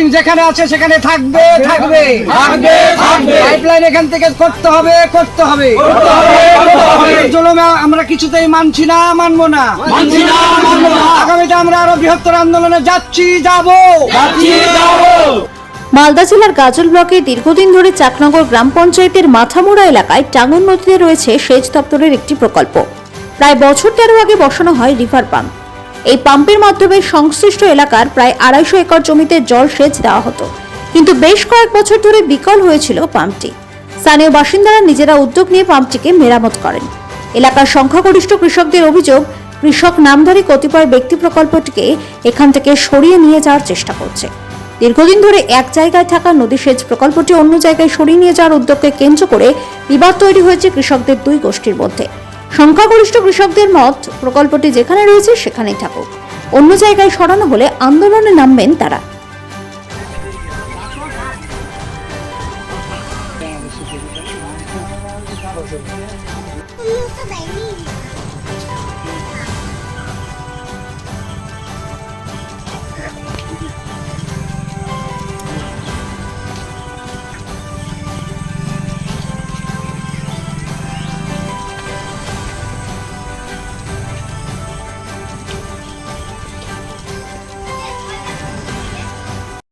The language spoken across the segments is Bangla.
মেশিন যেখানে আছে সেখানে থাকবে থাকবে। থাকবে, থাকবে। পাইপলাইন এখান থেকে করতে হবে করতে হবে। এই জুলুম আমরা কিছুতেই মানছি না মানবো না। মানছি না, মানবো না। আগামীতে আমরা আরও বৃহত্তর আন্দোলনে যাচ্ছি যাব। যাচ্ছি, যাব। মালদা জেলার গাজল ব্লকে দীর্ঘদিন ধরে চাকনগর গ্রাম পঞ্চায়েতের মাথামোড়া এলাকায় টাঙ্গন নদীতে রয়েছে সেচ দপ্তরের একটি প্রকল্প। প্রায় বছর তেরো আগে বসানো হয় রিভার পাম্প। এই পাম্পের মাধ্যমে সংশ্লিষ্ট এলাকার প্রায় আড়াইশো একর জমিতে জল সেচ দেওয়া হতো। কিন্তু বেশ কয়েক বছর ধরে বিকল হয়েছিল পাম্পটি। স্থানীয় বাসিন্দারা নিজেরা উদ্যোগ নিয়ে পাম্পটিকে মেরামত করেন। এলাকার সংখ্যাগরিষ্ঠ কৃষকদের অভিযোগ, কৃষক নামধারী কতিপয় ব্যক্তি প্রকল্পটিকে এখান থেকে সরিয়ে নিয়ে যাওয়ার চেষ্টা করছে। দীর্ঘদিন ধরে এক জায়গায় থাকা নদী সেচ প্রকল্পটি অন্য জায়গায় সরিয়ে নিয়ে যাওয়ার উদ্যোগকে কেন্দ্র করে বিবাদ তৈরি হয়েছে কৃষকদের দুই গোষ্ঠীর মধ্যে। সংখ্যাগরিষ্ঠ কৃষকদের মত, প্রকল্পটি যেখানে রয়েছে সেখানেই থাকুক। অন্য জায়গায় সরানো হলে আন্দোলনে নামবেন তারা।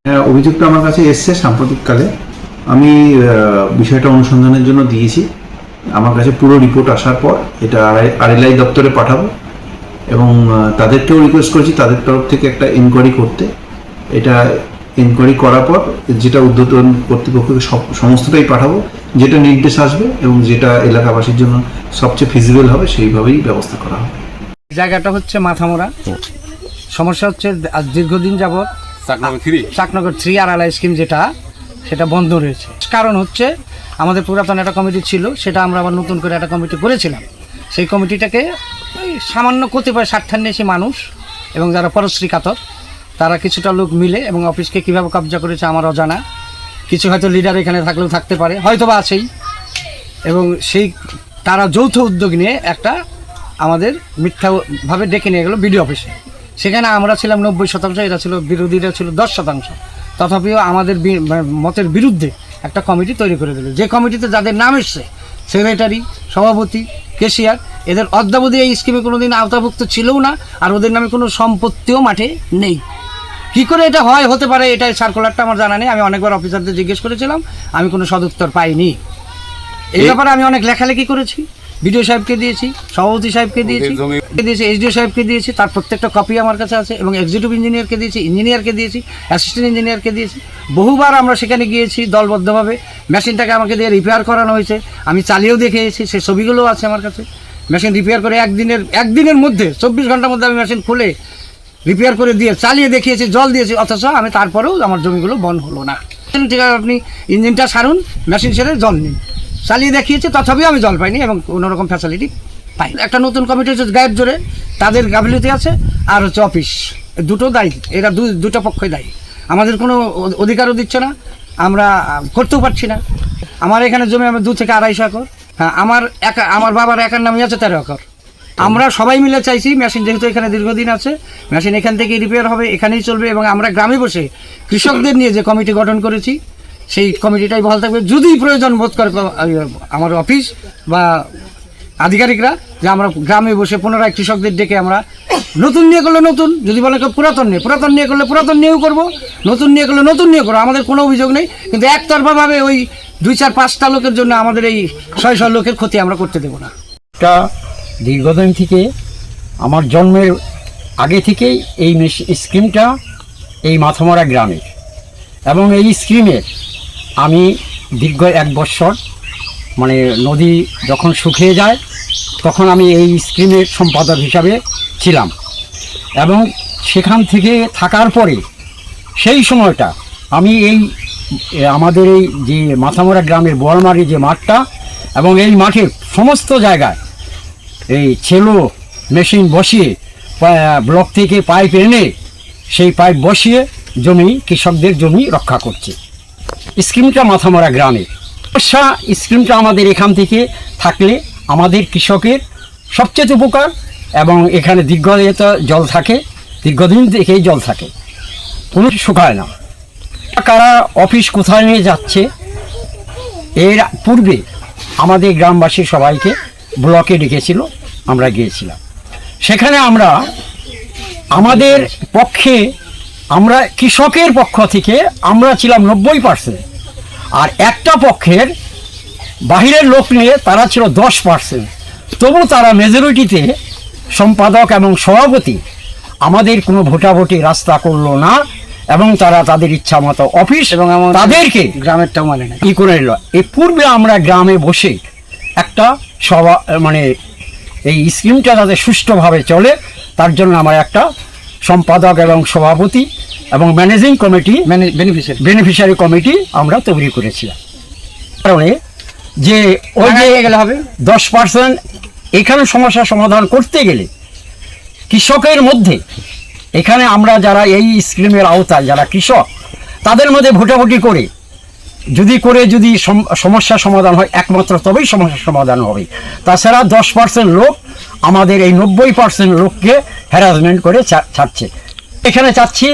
হ্যাঁ অভিযোগটা আমার কাছে এসছে সাম্প্রতিককালে। আমি বিষয়টা অনুসন্ধানের জন্য দিয়েছি। আমার কাছে পুরো রিপোর্ট আসার পর এটা আরএলআই দপ্তরে পাঠাবো এবং তাদেরকেও রিকোয়েস্ট করেছি তাদের তরফ থেকে একটা এনকোয়ারি করতে। এটা এনকোয়ারি করার পর যেটা উদ্বোধন কর্তৃপক্ষকে সব সমস্তটাই পাঠাবো। যেটা নির্দেশ আসবে এবং যেটা এলাকাবাসীর জন্য সবচেয়ে ফিজিবল হবে সেইভাবেই ব্যবস্থা করা হবে। জায়গাটা হচ্ছে মাথামোড়া। সমস্যা হচ্ছে আজ দীর্ঘদিন যাবৎ চাকনগর থ্রি? আলাই স্কিম যেটা, সেটা বন্ধ রয়েছে। কারণ হচ্ছে, আমাদের পুরাতন একটা কমিটি ছিল, সেটা আমরা আবার নতুন করে একটা কমিটি করেছিলাম। সেই কমিটিটাকে ওই সামান্য কতিপয় স্বার্থান্বেষী মানুষ এবং যারা পরশ্রী কাতর, তারা কিছুটা লোক মিলে এবং অফিসকে কীভাবে কবজা করেছে আমার অজানা। কিছু হয়তো লিডার এখানে থাকলেও থাকতে পারে হয়তো বা আছেই। এবং সেই, তারা যৌথ উদ্যোগ নিয়ে একটা আমাদের মিথ্যাভাবে ডেকে নিয়ে গেলো বিডিও অফিসে। সেখানে আমরা ছিলাম নব্বই শতাংশ এরা ছিল বিরোধীরা ছিল দশ শতাংশ। তথাপিও আমাদের মতের বিরুদ্ধে একটা কমিটি তৈরি করে দিল। যে কমিটিতে যাদের নাম এসছে সেক্রেটারি সভাপতি কেশিয়ার এদের অদ্যাবধি এই স্কিমে কোনো দিন আওতাভুক্ত ছিলও না আর ওদের নামে কোনো সম্পত্তিও মাঠে নেই। কি করে এটা হয়? হতে পারে এটা সার্কুলারটা আমার জানা নেই। আমি অনেকবার অফিসারদের জিজ্ঞেস করেছিলাম আমি কোনো সদুত্তর পাইনি। এই ব্যাপারে আমি অনেক লেখালেখি করেছি। বিডিও সাহেবকে দিয়েছি সভাপতি সাহেবকে দিয়েছি দিয়েছি এসডিও সাহেবকে দিয়েছি তার প্রত্যেকটা কপি আমার কাছে আছে এবং এক্সিকিউটিভ ইঞ্জিনিয়ারকে দিয়েছি ইঞ্জিনিয়ারকে দিয়েছি অ্যাসিস্ট্যান্ট ইঞ্জিনিয়ারকে দিয়েছি। বহুবার আমরা সেখানে গিয়েছি দলবদ্ধভাবে। মেশিনটাকে আমাকে দিয়ে রিপেয়ার করানো হয়েছে। আমি চালিয়েও দেখে এসেছি সে ছবিগুলোও আছে আমার কাছে। মেশিন রিপেয়ার করে একদিনের একদিনের মধ্যে চব্বিশ ঘণ্টার মধ্যে আমি মেশিন খুলে রিপেয়ার করে দিয়ে চালিয়ে দেখিয়েছি জল দিয়েছি অথচ আমি তারপরেও আমার জমিগুলো বন্ধ হলো না। ঠিক আছে আপনি ইঞ্জিনটা সারুন মেশিন সেরে জল নিন। চালিয়ে দেখিয়েছি, তথাপিও আমি জল পাইনি এবং কোনো রকম ফ্যাসিলিটি পাই একটা নতুন কমিটি হচ্ছে গায়েব জোরে, তাদের গাফিলতি আছে আর হচ্ছে অফিস দুটো দায়ী, এরা দুটো পক্ষই দায়ী। আমাদের কোনো অধিকারও দিচ্ছে না, আমরা করতেও পারছি না। আমার এখানে জমি আমার দু থেকে আড়াইশো একর। হ্যাঁ আমার একা আমার বাবার একার নামই আছে তেরো একর। আমরা সবাই মিলে চাইছি মেশিন যেহেতু এখানে দীর্ঘদিন আছে মেশিন এখান থেকে রিপেয়ার হবে, এখানেই চলবে এবং আমরা গ্রামে বসে কৃষকদের নিয়ে যে কমিটি গঠন করেছি সেই কমিটিটাই বহাল থাকবে। যদি প্রয়োজন বোধ করে আমার অফিস বা আধিকারিকরা, যে আমরা গ্রামে বসে পুনরায় কৃষকদের ডেকে আমরা নতুন নিয়ে করলে নতুন, যদি বলে পুরাতন নিয়ে পুরাতন নিয়ে করলে পুরাতন নিয়েও করব, নতুন নিয়ে করলে নতুন নিয়ে করব, আমাদের কোনো অভিযোগ নেই। কিন্তু একতরফাভাবে ওই দুই চার পাঁচটা লোকের জন্য আমাদের এই ছয় ছয় লোকের ক্ষতি আমরা করতে দেবো না। টা দীর্ঘদিন থেকে আমার জন্মের আগে থেকেই এই স্কিমটা এই মাথামরা গ্রামের। এবং এই স্কিমের আমি দীর্ঘ এক বৎসর মানে নদী যখন শুকিয়ে যায়, তখন আমি এই স্কিমের সম্পাদক হিসাবে ছিলাম। এবং সেখান থেকে থাকার পরে সেই সময়টা আমি এই আমাদের এই যে মাথামরা গ্রামের বড়মারি যে মাঠটা এবং এই মাঠের সমস্ত জায়গায় এই ছেলো মেশিন বসিয়ে ব্লক থেকে পাইপ এনে সেই পাইপ বসিয়ে জমি কৃষকদের জমি রক্ষা করছে। স্কিমটা মাথামরা গ্রামে। সমস্যা স্কিমটা আমাদের এখান থেকে থাকলে আমাদের কৃষকের সবচেয়ে উপকার এবং এখানে দীর্ঘদিন জল থাকে, দীর্ঘদিন থেকেই জল থাকে। কোনো শুকায় না। কারা অফিস কোথায় নিয়ে যাচ্ছে, এর পূর্বে আমাদের গ্রামবাসী সবাইকে ব্লকে ডেকেছিল, আমরা গিয়েছিলাম। সেখানে আমরা আমাদের পক্ষে, আমরা কৃষকের পক্ষ থেকে আমরা ছিলাম নব্বই পার্সেন্ট। আর একটা পক্ষের বাহিরের লোক নিয়ে তারা ছিল দশ পার্সেন্ট তবু তারা মেজরিটিতে সম্পাদক এবং সভাপতি। আমাদের কোনো ভোটাভুটি রাস্তা করল না এবং তারা তাদের ইচ্ছা মতো অফিস এবং তাদেরকে গ্রামেরটাও মানে না। ই করে নিল। এই পূর্বে আমরা গ্রামে বসে একটা সভা মানে এই স্কিমটা যাতে সুষ্ঠুভাবে চলে তার জন্য আমার একটা সম্পাদক এবং সভাপতি এবং managing committee beneficiary beneficiary committee আমরা তৈরি করেছিলাম। কারণে যে ওই যে গেলে হবে। দশ পার্সেন্ট এখানে সমস্যার সমাধান করতে গেলে কৃষকের মধ্যে এখানে আমরা যারা এই স্কিমের আওতায় যারা কৃষক তাদের মধ্যে ভোটাভুটি করে যদি করে যদি সম- সমস্যার সমাধান হয় একমাত্র তবেই সমস্যার সমাধান হবে। তাছাড়া দশ পার্সেন্ট লোক আমাদের এই নব্বই পার্সেন্ট লোককে হ্যারাসমেন্ট করে ছাড়ছে। এখানে চাচ্ছি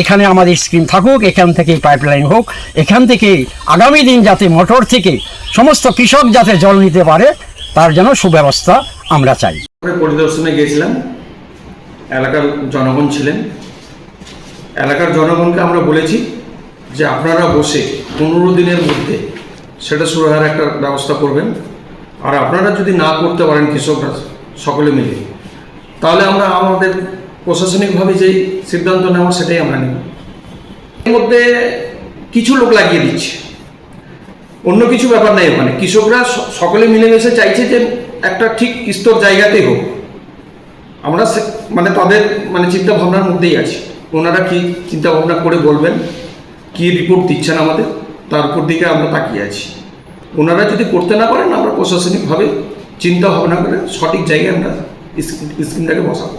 এখানে আমাদের স্কিম থাকুক, এখান থেকে পাইপলাইন হোক, এখান থেকে আগামী দিন যাতে মোটর থেকে সমস্ত কৃষক যাতে জল নিতে পারে, তার যেন সুব্যবস্থা আমরা চাই। পরিদর্শনে গিয়েছিলাম, এলাকার জনগণ ছিলেন। এলাকার জনগণকে আমরা বলেছি যে আপনারা বসে পনেরো দিনের মধ্যে সেটা সুরাহার একটা ব্যবস্থা করবেন। আর আপনারা যদি না করতে পারেন কৃষকরা সকলে মিলে, তাহলে আমরা আমাদের প্রশাসনিকভাবে যেই সিদ্ধান্ত নেওয়া সেটাই আমরা নেব। এর মধ্যে কিছু লোক লাগিয়ে দিচ্ছে। অন্য কিছু ব্যাপার নাই ওখানে। কৃষকরা সকলে মিলেমিশে চাইছে যে একটা ঠিক স্তর জায়গাতেই হোক। আমরা মানে তাদের মানে চিন্তা ভাবনার মধ্যেই আছি। ওনারা কি চিন্তা ভাবনা করে বলবেন? কি রিপোর্ট দিচ্ছেন আমাদের? তার উপর দিকে আমরা তাকিয়ে আছি। ওনারা যদি করতে না পারেন, আমরা প্রশাসনিকভাবে চিন্তা ভাবনা করে সঠিক জায়গায় আমরা স্কিমটাকে বসাবো।